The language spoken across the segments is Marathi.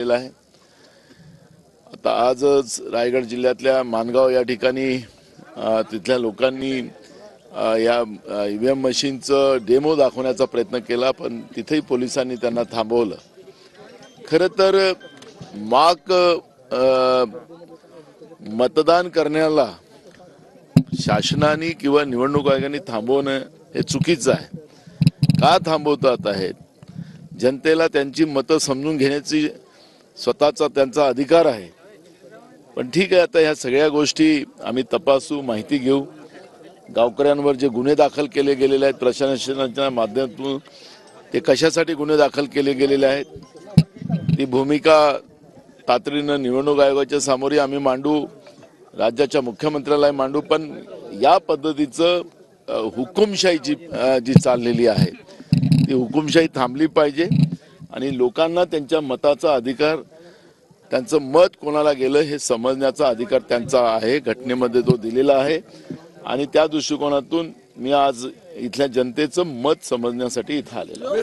आहे. आता आजच रायगड जिल्ह्यातल्या मानगाव या ठिकाणी तिथल्या लोकांनी या ई व्ही एम मशीनचं डेमो दाखवण्याचा प्रयत्न केला पण तिथेही पोलिसांनी त्यांना थांबवलं. खरं तर माक मतदान करण्याला शासनाने किंवा निवडणूक आयोगाने थांबवणं हे चुकीचं आहे. का थांबवतात आहेत? जनतेला त्यांची मतं समजून घेण्याची स्वतःचा त्यांचा अधिकार आहे. पण ठीक आहे आता ह्या सगळ्या गोष्टी आम्ही तपासू माहिती घेऊ. गावकऱ्यांवर जे गुन्हे दाखल केले गेलेले आहेत प्रशासनाच्या माध्यमातून ते कशासाठी गुन्हे दाखल केले गेलेले आहेत ती भूमिका तातडीनं निवडणूक आयोगाच्या सामोरी आम्ही मांडू राज्याच्या मुख्यमंत्र्यालाही मांडू पण या पद्धतीचं हुकुमशाही जी जी चाललेली आहे ती हुकुमशाही थांबली पाहिजे. आणि लोकांना त्यांच्या मताचा अधिकार त्यांचं मत कोणाला गेलं हे समजण्याचा अधिकार त्यांचा आहे घटनेमध्ये तो दिलेला आहे. आणि त्या दृष्टिकोनातून मी आज इथल्या जनतेचं मत समजण्यासाठी इथं आलेलो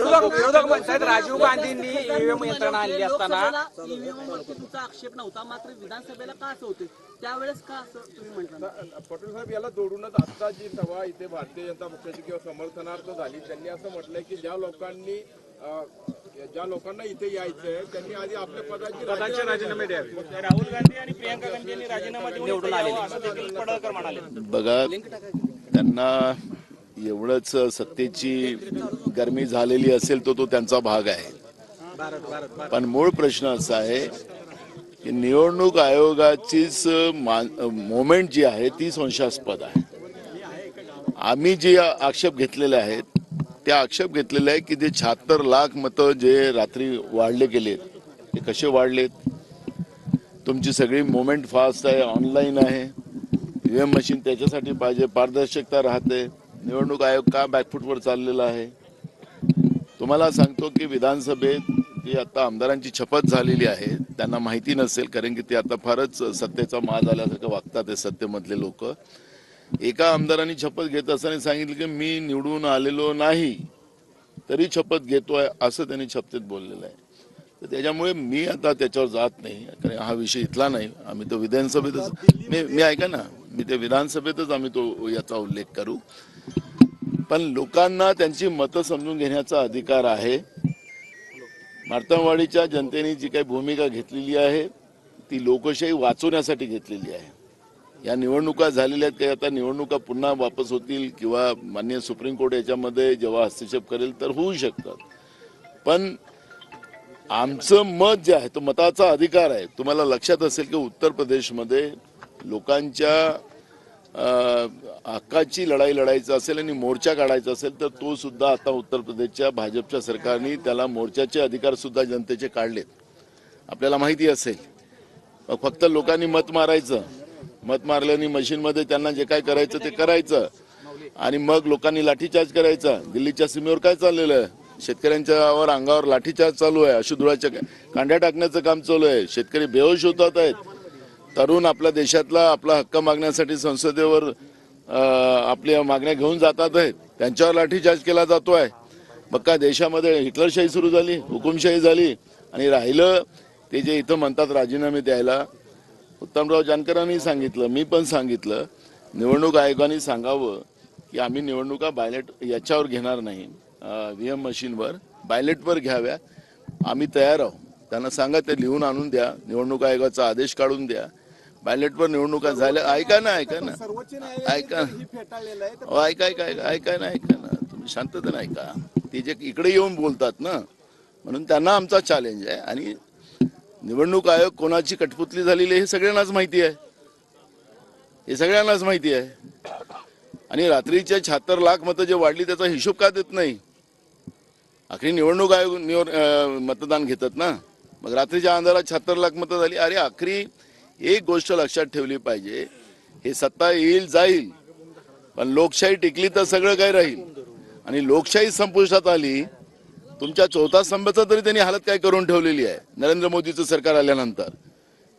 राजीव गांधींनी ईव्हीएम यंत्रणा आणली असताना. तुमचा आक्षेप नव्हता मात्र विधानसभेला का असं होते? त्यावेळेस का असं तुम्ही म्हटलं? पटेल साहेब याला जोडूनच आता जी सभा इथे भारतीय जनता पक्षाची किंवा समर्थनार्थ झाली त्यांनी असं म्हटलंय की ज्या लोकांनी ज्या लोकांना इथे यायचंय त्यांनी आधी आपल्या पदाची पदाचे राजीनामे द्यावे. राहुल गांधी आणि प्रियंका गांधी यांनी राजीनामा देऊन निवडून आलेले असं देखील पडळकर म्हणाले. बघा त्यांना एवढंच सत्तेची गरमी झालेली असेल तो तो त्यांचा भाग आहे. पण मूळ प्रश्न असा आहे की निवडणूक आयोगाचीच मोमेंट जी आहे ती संशयास्पद आहे. आम्ही जे आक्षेप घेतलेले आहेत ते आक्षेप घेतलेले आहे की जे शहात्तर लाख मतं जे रात्री वाढले गेलेत ते कसे वाढलेत? तुमची सगळी मोमेंट फास्ट आहे ऑनलाईन आहे. ईव्हीएम मशीन त्याच्यासाठी पाहिजे पारदर्शकता राहते. निवडणूक आयोग का बॅकफूटवर चाललेला आहे? तुम्हाला सांगतो की विधानसभेत जी आता आमदारांची शपथ झालेली आहे त्यांना माहिती नसेल कारण की ते आता फारच सत्तेचा माज आल्यासारखं वागतात हे सत्तेमधले लोक. एका आमदारांनी शपथ घेत असताना सांगितलं की मी निवडून आलेलो नाही तरी शपथ घेतोय असं त्यांनी शपथेत बोललेलं आहे. तर त्याच्यामुळे मी आता त्याच्यावर जात नाही कारण हा विषय इथला नाही. आम्ही तो विधानसभेतच मी मी ऐका ना मी ते विधानसभेतच आम्ही तो याचा उल्लेख करू. पण लोकांना त्यांची मतं समजून घेण्याचा अधिकार आहे. मार्तमवाडीच्या जनतेने जी काही भूमिका घेतलेली आहे ती लोकशाही वाचवण्यासाठी घेतलेली आहे. या निवडणुका झालेल्या आहेत काही. आता निवडणुका पुन्हा वापस होतील किंवा मान्य सुप्रीम कोर्ट याच्यामध्ये जेव्हा हस्तक्षेप करेल तर होऊ शकतात. पण आमचं मत जे आहे तो मताचा अधिकार आहे. तुम्हाला लक्षात असेल की उत्तर प्रदेशमध्ये लोकांच्या हक्काची लढाई लढायचं असेल आणि मोर्चा काढायचा असेल तर तो सुद्धा आता उत्तर प्रदेशच्या भाजपच्या सरकारने त्याला मोर्चाचे अधिकार सुद्धा जनतेचे काढलेत. आपल्याला माहिती असेल. फक्त लोकांनी मत मारायचं. मत मारल्याने मशीनमध्ये त्यांना जे काय करायचं ते करायचं. आणि मग लोकांनी लाठीचार्ज करायचा. दिल्लीच्या सीमेवर काय चाललेलं? आहे शेतकऱ्यांच्यावर अंगावर लाठीचार्ज चालू आहे. अशुधुळाच्या कांड्या टाकण्याचं काम चालू आहे. शेतकरी बेहोश होतात आहेत. तरुण आपल्या देशातला आपला हक्क मागण्यासाठी संसदेवर आपल्या मागण्या घेऊन जातात आहेत. त्यांच्यावर लाठीचार्ज केला जातोय मग काय देशामध्ये हिटलरशाही सुरू झाली हुकुमशाही झाली? आणि राहिलं ते जे इथं म्हणतात राजीनामे द्यायला उत्तमराव जानकरांनी सांगितलं मी पण सांगितलं निवडणूक आयोगाने सांगावं की आम्ही निवडणुका बायलेट याच्यावर घेणार नाही. व्ही एम मशीनवर बायलेटवर घ्याव्या. आम्ही तयार आहोत. त्यांना सांगा ते लिहून आणून द्या. निवडणूक आयोगाचा आदेश काढून द्या. बायलेटवर निवडणुका झाल्या. ऐका ना ऐका ना. ऐका ऐका ऐका ऐका ना ऐका ना. तुम्ही शांततेने ऐका. ते जे इकडे येऊन बोलतात ना म्हणून त्यांना आमचा चॅलेंज आहे. आणि निवडणूक आयोग कोणाची कठपुतली झालेली आहे हे सगळ्यांनाच माहिती आहे. हे सगळ्यांनाच माहिती आहे. आणि रात्रीच्या शहात्तर लाख मतं जे वाढली त्याचा हिशोब का देत नाही? आखरी निवडणूक आयोग निवड मतदान घेतात ना? मग रात्रीच्या अंधारात शहात्तर लाख मतं झाली. अरे आखरी एक गोष्ट लक्षात ठेवली पाहिजे. हे सत्ता येईल जाईल. पण लोकशाही टिकली तर सगळं काही राहील. आणि लोकशाही संपुष्टात आली तुमच्या चौथा स्तंभाचा तरी त्यांनी हालत काय करून ठेवलेली आहे? नरेंद्र मोदीचं सरकार आल्यानंतर.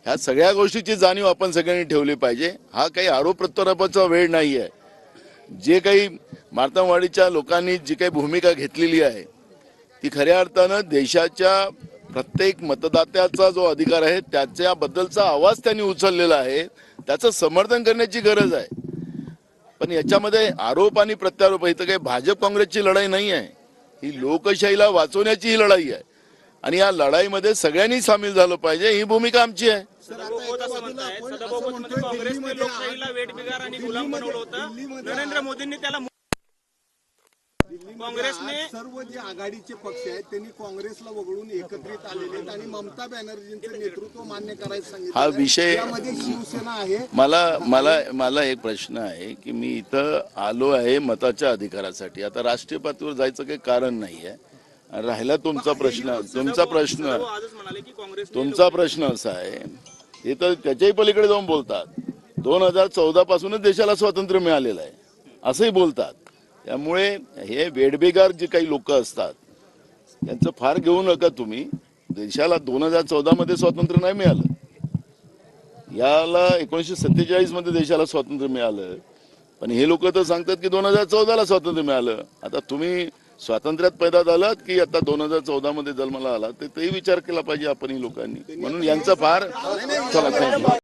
ह्या सगळ्या गोष्टीची जाणीव आपण सगळ्यांनी ठेवली पाहिजे. हा काही आरोप प्रत्यारोपाचा वेळ नाही आहे. जे काही मार्तमवाडीच्या लोकांनी जी काही भूमिका घेतलेली आहे ती खऱ्या अर्थानं देशाच्या प्रत्येक मतदात्याचा जो अधिकार आहे त्याच्याबद्दलचा आवाज त्यांनी उचललेला आहे. त्याचं समर्थन करण्याची गरज आहे. पण याच्यामध्ये आरोप आणि प्रत्यारोप इथं काही भाजप काँग्रेसची लढाई नाही आहे. ही लोकशाहीला वाचवण्याची ही लढाई आहे. आणि या लढाईमध्ये सगळ्यांनी सामील झालं पाहिजे ही भूमिका आमची आहे. सदाभाऊ असं म्हणतायत सदाभाऊ काँग्रेसने लोकशाहीला वेठबिगार आणि गुलाम बनवलं होतं. नरेंद्र मोदींनी त्याला काँग्रेसने सर्व जे आघाडीचे पक्ष आहेत त्यांनी काँग्रेसला वगळून एकत्रित आलेले आहेत आणि ममता बॅनर्जींचं नेतृत्व मान्य करायचं सांगितलं हा विषय शिवसेना आहे. मला मला मला एक प्रश्न आहे की मी इथं आलो आहे मताच्या अधिकारासाठी. आता राष्ट्रीय पातळीवर जायचं काही कारण नाही आहे राहिला तुमचा प्रश्न तुमचा प्रश्न. सदाभाऊ आजच म्हणाले की काँग्रेस तुमचा प्रश्न असा आहे. हे तर त्याच्याही पलीकडे जाऊन बोलतात. दोन हजार चौदा पासूनच देशाला स्वातंत्र्य मिळालेलं आहे. असंही बोलतात. त्यामुळे हे वेडबेगार जे काही लोक असतात त्यांचं फार घेऊ नका तुम्ही. देशाला दोन हजार चौदा मध्ये स्वातंत्र्य नाही मिळालं. याला एकोणीसशे सत्तेचाळीसमध्ये देशाला स्वातंत्र्य मिळालं. पण हे लोक तर सांगतात की दोन हजार चौदाला स्वातंत्र्य मिळालं. आता तुम्ही स्वातंत्र्यात पैदा झालात की आता दोन हजार चौदा मध्ये जन्माला आला ते विचार केला पाहिजे आपण ही लोकांनी. म्हणून यांचा फार चला